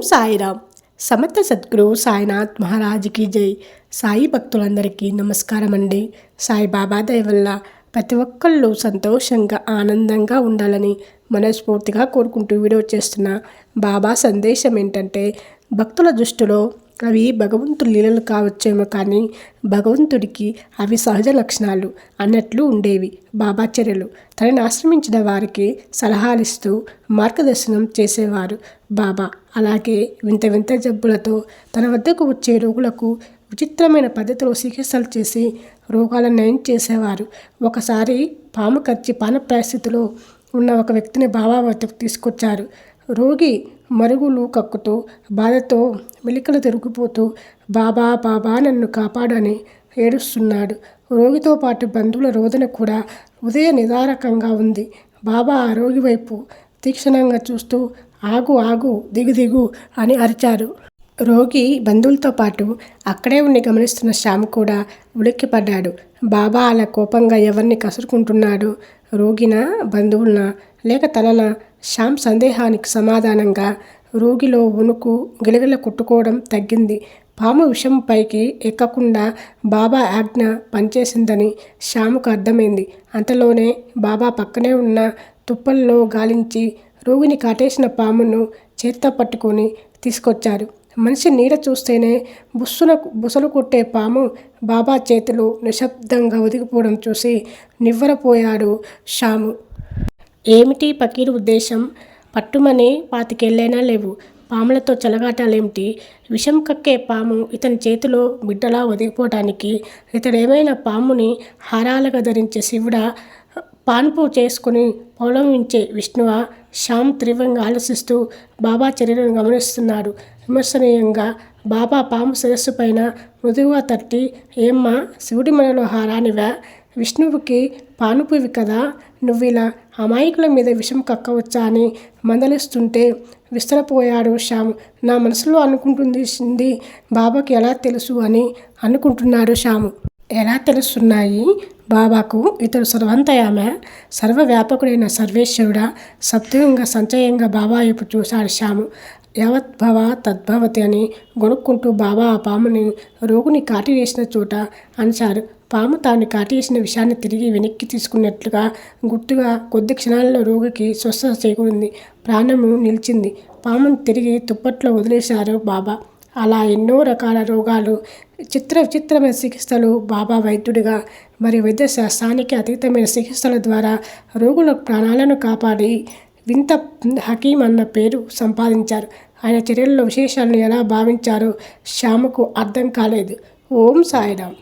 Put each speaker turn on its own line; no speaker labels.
సాయిరామ్. సమర్థ సద్గురు సాయినాథ్ మహారాజ్కి జై. సాయి భక్తులందరికీ నమస్కారం అండి సాయిబాబా దయ వల్ల ప్రతి ఒక్కళ్ళు సంతోషంగా ఆనందంగా ఉండాలని మనస్ఫూర్తిగా కోరుకుంటూ వీడియో చేస్తున్న బాబా సందేశం ఏంటంటే భక్తుల దృష్టిలో అవి భగవంతుడి లీలలు కావచ్చేమో కానీ భగవంతుడికి అవి సహజ లక్షణాలు అన్నట్లు ఉండేవి. బాబా చర్యలు తనని ఆశ్రమించిన వారికి సలహాలిస్తూ మార్గదర్శనం చేసేవారు బాబా. అలాగే వింత వింత జబ్బులతో తన వద్దకు వచ్చే రోగులకు విచిత్రమైన పద్ధతిలో చికిత్సలు చేసి రోగాలను నయం చేసేవారు. ఒకసారి పాము కచ్చి పరిస్థితిలో ఉన్న ఒక వ్యక్తిని బాబా వద్దకు తీసుకొచ్చారు. రోగి మరుగులు కక్కుతూ బాధతో మెలికలు తిరిగిపోతూ బాబా బాబా నన్ను కాపాడని ఏడుస్తున్నాడు. రోగితో పాటు బంధువుల రోదన కూడా ఉదయ నిదారకంగా ఉంది. బాబా ఆ రోగి వైపు తీక్షణంగా చూస్తూ ఆగు ఆగు దిగు దిగు అని అరిచారు. రోగి బంధువులతో పాటు అక్కడే ఉండి గమనిస్తున్న శ్యామ్ కూడా ఉలిక్కిపడ్డాడు. బాబా అలా కోపంగా ఎవరిని కసురుకుంటున్నాడు? రోగిన బంధువులన? లేక తనన? శ్యామ్ సందేహానికి సమాధానంగా రోగిలో ఉణుకు గిలగిల కొట్టుకోవడం తగ్గింది. పాము విషం పైకి ఎక్కకుండా బాబా ఆజ్ఞ పనిచేసిందని శ్యాముకు అర్థమైంది. అంతలోనే బాబా పక్కనే ఉన్న తుప్పల్లో గాలించి రోగిని కాటేసిన పామును చేత్తో పట్టుకొని తీసుకొచ్చారు. మనిషి నీడ చూస్తేనే బుస్సున బుసలు కొట్టే పాము బాబా చేతులు నిశ్శబ్దంగా ఒదిగిపోవడం చూసి నివ్వరపోయాడు షాము ఏమిటి పకీరు ఉద్దేశం? పట్టుమని పాతికెళ్ళైనా లేవు. పాములతో చెలగాటాలేమిటి? విషం కక్కే పాము ఇతని చేతిలో బిడ్డలా ఒదిగిపోవటానికి ఇతడేమైనా పాముని హారాలుగా ధరించే శివుడా పాన్పు చేసుకుని పౌలమించే విష్ణువ? శ్యామ్ తీవ్రంగా ఆలోచిస్తూ బాబా చర్యలను గమనిస్తున్నాడు. విమర్శనీయంగా బాబా పాము శిరస్సు పైన మృదువుగా తట్టి ఏమ్మా శివుడి మనలో హారానివా? విష్ణువుకి పానుపువి కదా? నువ్వు ఇలా అమాయకుల మీద విషం కక్కవచ్చా? అని మందలిస్తుంటే విస్తరపోయాడు శ్యామ్. నా మనసులో అనుకుంటుంది బాబాకి ఎలా తెలుసు? అని అనుకుంటున్నాడు శ్యాము. ఎలా తెలుస్తున్నాయి? బాబాకు ఇతడు సర్వంతయామ. సర్వవ్యాపకుడైన సర్వేశ్వరుడా సత్వంగా సంచయంగా బాబా వైపు చూశాడు శ్యాము. యావద్భవ తద్భవతి అని గొనుక్కుంటూ బాబా ఆ పాముని రోగుని కాటి వేసిన చోట అంచారు పాము తాను కాటేసిన విషయాన్ని తిరిగి వెనక్కి తీసుకున్నట్లుగా గుర్తుగా కొద్ది క్షణాల్లో రోగికి స్వస్థత చేకూరింది. ప్రాణము నిలిచింది. పామును తిరిగి తుప్పట్లో వదిలేశారు బాబా. అలా ఎన్నో రకాల రోగాలు చిత్ర విచిత్రమైన చికిత్సలు బాబా వైద్యుడిగా మరి వైద్య శాస్త్రానికి అతీతమైన చికిత్సల ద్వారా రోగుల ప్రాణాలను కాపాడి వింత హకీం అన్న పేరు సంపాదించారు. ఆయన చర్యల్లో విశేషాలను ఎలా భావించారో శ్యామకు అర్థం కాలేదు. ఓం సాయిరామ్.